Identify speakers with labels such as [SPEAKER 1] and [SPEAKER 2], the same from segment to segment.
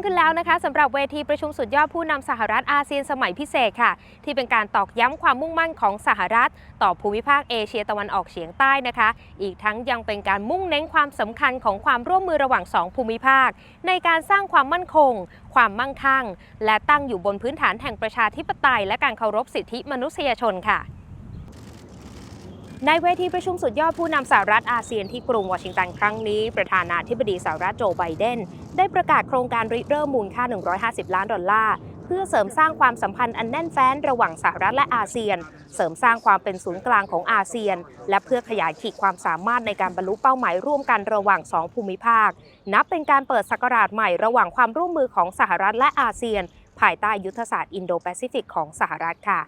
[SPEAKER 1] เริ่มต้นขึ้นแล้วนะคะสำหรับเวทีประชุมสุดยอดผู้นำสหรัฐอาเซียนสมัยพิเศษค่ะ ที่เป็นการตอกย้ำความมุ่งมั่นของสหรัฐ ต่อภูมิภาคเอเชียตะวันออกเฉียงใต้นะคะ อีกทั้งยังเป็นการมุ่งเน้นความสำคัญของความร่วมมือระหว่างสองภูมิภาค ในการสร้างความมั่นคง ความมั่งคั่ง และตั้งอยู่บนพื้นฐานแห่งประชาธิปไตย และการเคารพสิทธิมนุษยชนค่ะ ในเวทีประชุมสุดยอดผู้นำสหรัฐอาเซียนที่กรุงวอชิงตันครั้งนี้ ประธานาธิบดีสหรัฐโจไบเดน ได้ประกาศโครงการริเริ่มมูลค่า 150 ล้านดอลลาร์ เพื่อเสริมสร้างความสัมพันธ์อันแน่นแฟ้นระหว่างสหรัฐและอาเซียน เสริมสร้างความเป็นศูนย์กลางของอาเซียน และเพื่อขยายขีดความสามารถในการบรรลุเป้าหมายร่วมกันระหว่างสองภูมิภาค นับเป็นการเปิดศักราชใหม่ระหว่างความร่วมมือของสหรัฐและอาเซียน ภายใต้ยุทธศาสตร์อินโดแปซิฟิกของสหรัฐค่ะ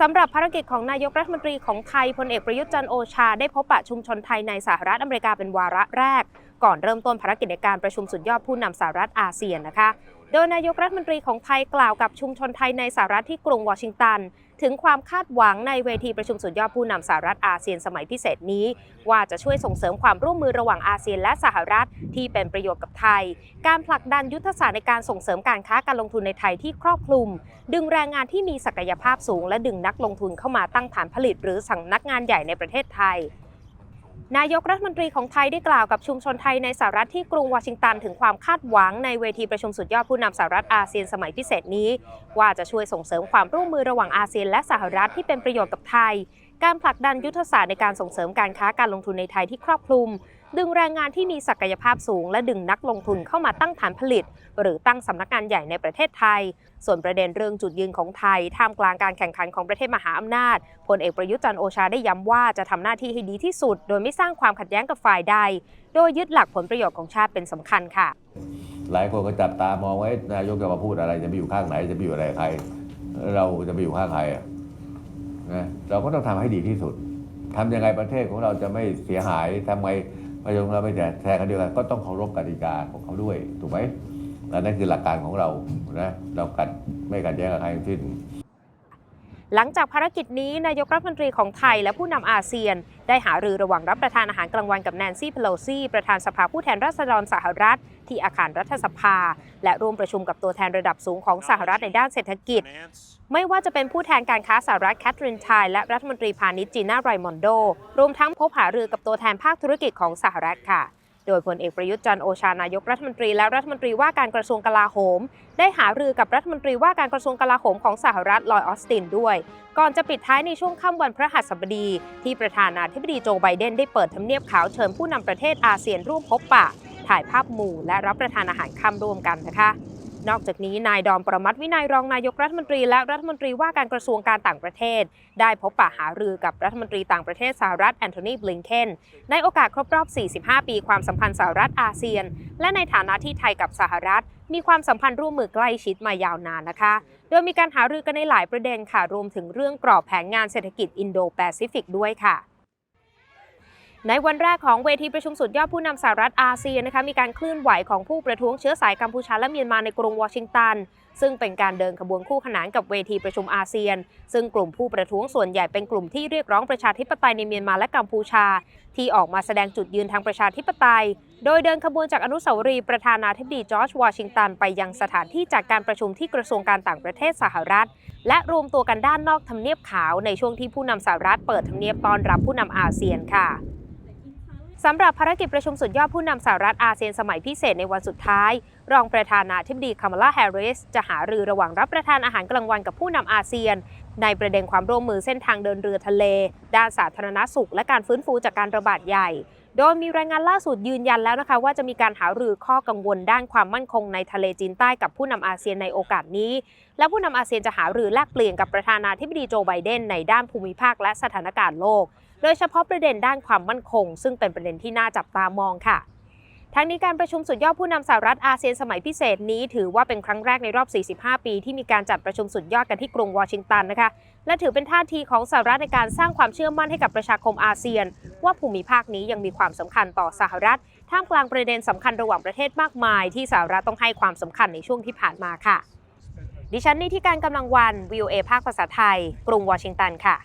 [SPEAKER 1] สำหรับภารกิจของนายกรัฐมนตรีของไทยพลเอกประยุทธ์จันโอชา ได้พบปะชุมชนไทยในสหรัฐอเมริกาเป็นวาระแรก ก่อนเริ่มต้นภารกิจในการประชุมสุดยอดผู้นำสหรัฐอาเซียนนะคะ โดยนายกรัฐมนตรีของไทยกล่าวกับชุมชนไทยในสหรัฐที่กรุงวอชิงตัน ถึงความคาดหวังในเวทีประชุมสุดยอดผู้นำสหรัฐอาเซียนสมัยพิเศษนี้ ว่าจะช่วยส่งเสริมความร่วมมือระหว่างอาเซียนและสหรัฐที่เป็นประโยชน์กับไทย การผลักดันยุทธศาสตร์ในการส่งเสริมการค้าการลงทุนในไทยที่ครอบคลุม ดึงแรงงานที่มีศักยภาพสูง และดึงนักลงทุนเข้ามาตั้งฐานผลิต หรือสั่งนักงานใหญ่ในประเทศไทย นายกรัฐมนตรีของไทยได้กล่าวกับชุมชนไทยในสหรัฐที่กรุงวอชิงตันถึงความคาดหวังในเวทีประชุมสุดยอดผู้นำสหรัฐอาเซียนสมัยพิเศษนี้ ว่าจะช่วยส่งเสริมความร่วมมือระหว่างอาเซียนและสหรัฐที่เป็นประโยชน์กับไทย การผลักดันยุทธศาสตร์ในการส่งเสริมการค้าการลงทุนในไทยที่ครอบคลุม ดึงแรงงานที่มีศักยภาพสูง และดึงนักลงทุนเข้ามาตั้งฐานผลิต หรือตั้งสำนักงานใหญ่ในประเทศไทย ส่วนประเด็นเรื่องจุดยืนของไทย ท่ามกลางการแข่งขันของประเทศมหาอำนาจพลเอกประยุทธ์จันโอชาได้ย้ำว่าจะทำหน้าที่ให้ดีที่สุด โดยไม่สร้างความขัดแย้งกับฝ่ายใด โดยยึดหลักผลประโยชน์ของชาติเป็นสำคัญค่ะ
[SPEAKER 2] หลายคนก็จับตามองไว้นายกจะมาพูดอะไรจะไปอยู่ข้างไหนจะไปอยู่อะไรใคร เราจะไปอยู่ข้างใครอะ นะเราก็ต้องทำให้ดีที่สุดทำยังไงประเทศของเราจะไม่เสียหายทำไงประชาชนเราไม่แต่แทนกันเดียวกันก็ต้องเคารพกติกาของเขาด้วยถูกไหมและนั่นคือหลักการของเรานะเรากัดไม่กัดแย้งกับใครทั้งสิ้น
[SPEAKER 1] หลังจากภารกิจนี้นายกรัฐมนตรีของไทยและผู้นำอาเซียน ได้หารือระหว่างรับประทานอาหารกลางวันกับแนนซี่เพโลซีประธานสภาผู้แทนราษฎรสหรัฐ ที่อาคารรัฐสภา และร่วมประชุมกับตัวแทนระดับสูงของสหรัฐในด้านเศรษฐกิจ ไม่ว่าจะเป็นผู้แทนการค้าสหรัฐแคทรินไทยและรัฐมนตรีพาณิชย์จีน่าไรมอนโดรวมทั้งพบหารือกับตัวแทนภาคธุรกิจของสหรัฐค่ะ โดยพลเอกประยุทธ์จันโอชานายกรัฐมนตรีและรัฐมนตรีว่าการกระทรวงกลาโหม ได้หารือกับรัฐมนตรีว่าการกระทรวงกลาโหมของสหรัฐลอยออสตินด้วย ก่อนจะปิดท้ายในช่วงค่ำวันพระหัสบดี ที่ประธานาธิบดีโจไบเดนได้เปิดทำเนียบขาวเชิญผู้นำประเทศอาเซียนร่วมพบปะ ถ่ายภาพหมู่และรับประทานอาหารค่ำร่วมกันนะคะ นอกจากนี้นายดอมประมัติวินัยรองนายกรัฐมนตรีและรัฐมนตรีว่าการกระทรวงการต่างประเทศ ได้พบปะหารือกับรัฐมนตรีต่างประเทศสหรัฐแอนโทนีบลิงเคนในโอกาสครบรอบ 45 ปีความสัมพันธ์สหรัฐอาเซียน และในฐานะที่ไทยกับสหรัฐ มีความสัมพันธ์ร่วมมือใกล้ชิดมายาวนานนะคะ โดยมีการหารือกันในหลายประเด็นค่ะรวมถึงเรื่องกรอบแผนงานเศรษฐกิจอินโดแปซิฟิกด้วยค่ะ ในวันแรกของเวทีประชุมสุดยอดผู้นำสหรัฐอาเซียนนะคะมีการเคลื่อนไหวของผู้ประท้วงเชื้อสายกัมพูชาและเมียนมาในกรุงวอชิงตัน ซึ่งเป็นการเดินขบวนคู่ขนานกับเวทีประชุมอาเซียน ซึ่งกลุ่มผู้ประท้วงส่วนใหญ่เป็นกลุ่มที่เรียกร้องประชาธิปไตยในเมียนมาและกัมพูชา ที่ออกมาแสดงจุดยืนทางประชาธิปไตย โดยเดินขบวนจากอนุสาวรีย์ประธานาธิบดีจอร์จวอชิงตันไปยังสถานที่จากการประชุมที่กระทรวงการต่างประเทศสหรัฐ และรวมตัวกันด้านนอกทำเนียบขาวในช่วงที่ผู้นำสหรัฐเปิดทำเนียบต้อนรับผู้นำอาเซียนค่ะ สำหรับภารกิจประชุมสุดยอดผู้นำสหรัฐอาเซียนสมัยพิเศษในวันสุดท้าย รองประธานาธิบดีคามาลาแฮร์ริส จะหารือระหว่างรับประทานอาหารกลางวันกับผู้นำอาเซียน ในประเด็นความร่วมมือเส้นทางเดินเรือทะเล ด้านสาธารณสุข และการฟื้นฟูจากการระบาดใหญ่ โดยมีรายงานล่าสุดยืนยันแล้วนะคะ ว่าจะมีการหารือข้อกังวลด้านความมั่นคงในทะเลจีนใต้กับผู้นำอาเซียนในโอกาสนี้ และผู้นำอาเซียนจะหารือแลกเปลี่ยนกับประธานาธิบดีโจไบเดนในด้านภูมิภาคและสถานการณ์โลก โดยเฉพาะประเด็นด้านความมั่นคง ซึ่งเป็นประเด็นที่น่าจับตามองค่ะทั้งนี้การประชุมสุดยอดผู้นำสหรัฐอาเซียนสมัยพิเศษนี้ ถือว่าเป็นครั้งแรกในรอบ 45 ปี ที่มีการจัดประชุมสุดยอดกันที่กรุงวอชิงตันนะคะ และถือเป็นท่าทีของสหรัฐในการสร้างความเชื่อมั่นให้กับประชาคมอาเซียน ว่าภูมิภาคนี้ยังมีความสำคัญต่อสหรัฐ ท่ามกลางประเด็นสำคัญระหว่างประเทศมากมาย ที่สหรัฐต้องให้ความสำคัญในช่วงที่ผ่านมาค่ะ ดิฉันนิติการกำลังวัน VOA ภาคภาษาไทย กรุงวอชิงตันค่ะ